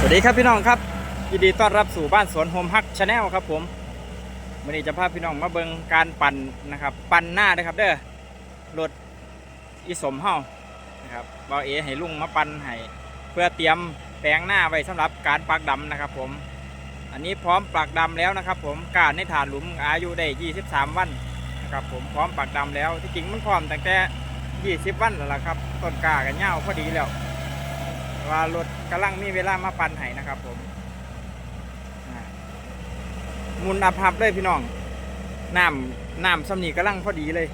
สวัสดีครับพี่น้องครับยินดีต้อนรับสู่บ้านสวนโฮมฮักชาแนลครับผมวันนี้จะพาพี่น้องมาเบิ่งการปั่นนะครับ ปั่นหน้านะครับเด้อรถอีสมเฮานะครับบาเอให้ลุงมาปั่นให้เพื่อเตรียมแปลงหน้าไว้สำหรับการปักดำนะครับผม อันนี้พร้อมปักดำแล้วนะครับ ผมการในฐานหลุมอายุได้ 23 วันนะครับผมพร้อมปักดำแล้วที่จริงมันพร้อมตั้งแต่ 20 วันแล้วล่ะครับต้นกากันเง่าพอดีแล้ว ว่ารถกำลังมีเวลามาปั่นให้นะครับผมมุนอับหับเลยพี่น้องน้ำน้ำสำนีกำลังพอดีเลย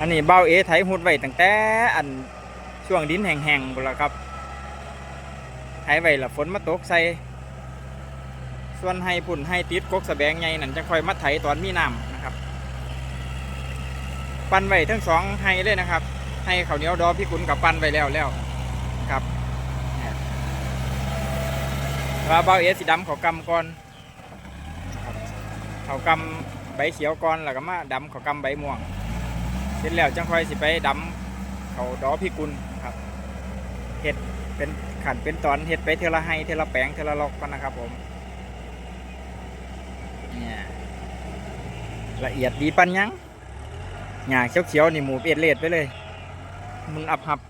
อันนี้เบ้าเอไถหุดไว้ตั้งแต่อันช่วงดินแห้งๆหมดแล้วครับไถไว้ละฝนมาตกใส่ส่วนให้พุ่นให้ติดกกสะแบงใหนั่นจะคอยมาไถตอนมีน้ำ ปั้นไว้ทั้งสองไฮเลยนะครับไฮข้าวเหนียวดอพี่กุลกับปั้นไว้แล้วแล้วครับว่าเบาเอสสีดำเขากำก่อนเขากำใบเขียวก่อนแล้วก็มาดำเขากำใบม่วง เสร็จแล้วจังค่อยสิไปดำเขาดอพี่กุลครับเห็ดเป็นขันเป็นตอนเห็ดไปเทอละไฮเทอละแปงเทอละลอกกันนะครับผมเนี่ยละเอียดดีปันยัง หญ้าเขียวๆนี่หมูเอ็ดเลดไปเลยมึงอับหับ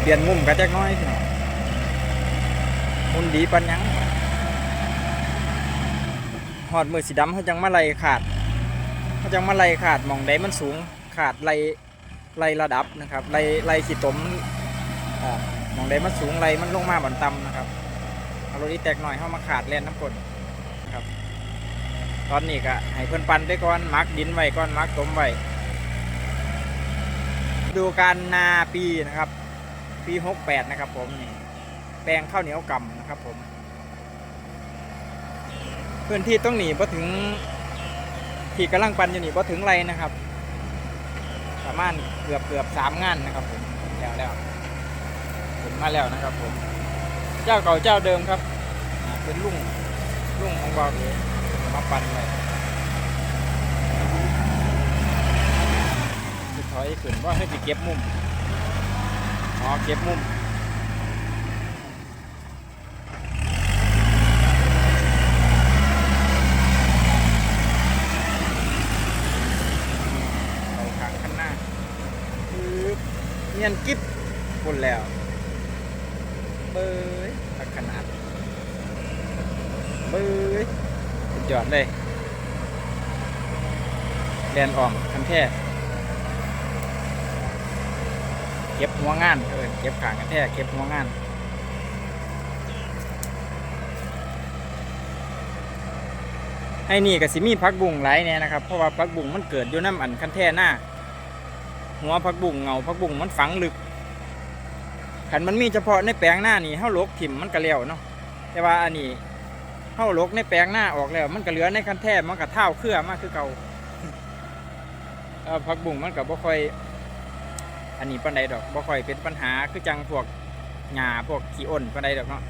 เปลี่ยนมุมกันจักน้อยมุนดีปันยังหอดมือสีดำเขาจังมาไลขาดเขาจังมาไลขาดมองใดมันสูงขาดไลไลระดับนะครับไลไลขีดตมอ่าหมองใดมันสูงไลมันลงมาบันต่ำนะครับ เอารถอีแตกหน่อยเข้ามาขาดแล่นน้ำกดครับ ตอนนี้ก็ให้เพิ่อนปั่นไปก่อนมักดินไว้ก่อนมักตมไว้ดูการนาปีนะครับ ปี68นะครับ ผมนี่แปลงข้าวเหนียวกำนะครับ ผม พื้นที่ต้องหนีพอถึงที่กำลังปั่นอยู่นี่พอถึงไรนะครับประมาณเกือบเกือบสามงานนะครับ ผมแล้วแล้วถึงมาแล้วนะครับ ผม เจ้าเก่าเจ้าเดิมครับอ่าเป็นลุงลุงของบาวเอมาปั่นเลยสุดถอยขึ้นว่าให้ไปเก็บมุมอ๋อเก็บมุมเอาขางข้างหน้าปึ๊บเงียนกิ๊บคนแล้ว เบยตักขนาดเบยสุดยอดเลยแลนอ่อมคันแท้เก็บหัวงานเออเก็บขางกันแท้เก็บหัวงานให้นี่กับสิมีพักบุ้งหลเนี่ยนะครับเพราะว่าพักบุ้งมันเกิดอยู่น้ำอันคันแท่หน้าหัวพักบุ้งเงาพักบุ้งมันฝังลึก ขันมันมีเฉพาะในแปลงหน้านี่เฮาลกถิ่มมันก็เลี้ยวเนาะแต่ว่าอันนี้เฮาลกในแปลงหน้าออกแล้ว มันก็เหลือในคันแท้มันก็เท่าเครือมากคือเก่าเออผักบุ้งมันก็บ่ค่อย อันนี้ปานใดดอกบ่ค่อยเป็นปัญหาคือจังพวกหญ้าพวกขี้อ้นปานใดดอกเนาะ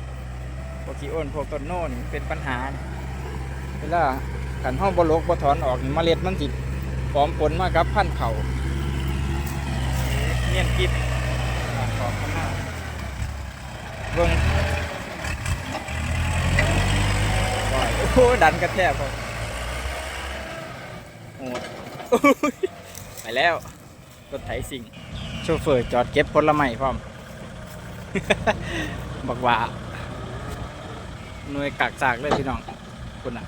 พวกขี้อ้นพวกต้นโน่นเป็นปัญหาเวลาขันเฮาบ่ลกบ่ถอนออกนี่เมล็ดมันสิพร้อมผลมากับพันเขาเนียนกิบขอบข้างหน้า เบิ่งว้ายโอ้โหดันกระแทกพอโอ้ยโอ้ยไปแล้วรถไถสิ่งโชเฟอร์จอดเก็บผลไม้พร้อมบอกว่าหน่วยกักจากเลยพี่น้องคุณน่ะ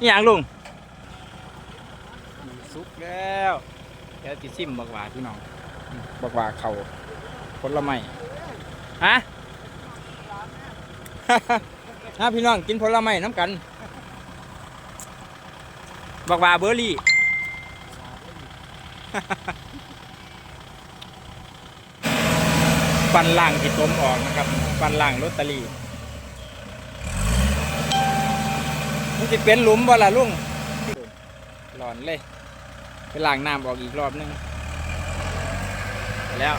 นี่อยังลุงสุกแล้วเดี๋ยวติซิมบอกว่าพี่น้องบอกว่าเขาผลไม้ ฮะฮะพี่น้องกินผลไม้น้ำกันบอกว่าเบอร์รี่ฟันล่างที่ต้มออกนะครับฟันล่างลอตเตอรี่มันจะเป็นหลุมบ่ล่ะลุงหลอนเลย ไปล้างน้ำออกอีกรอบนึงแล้ว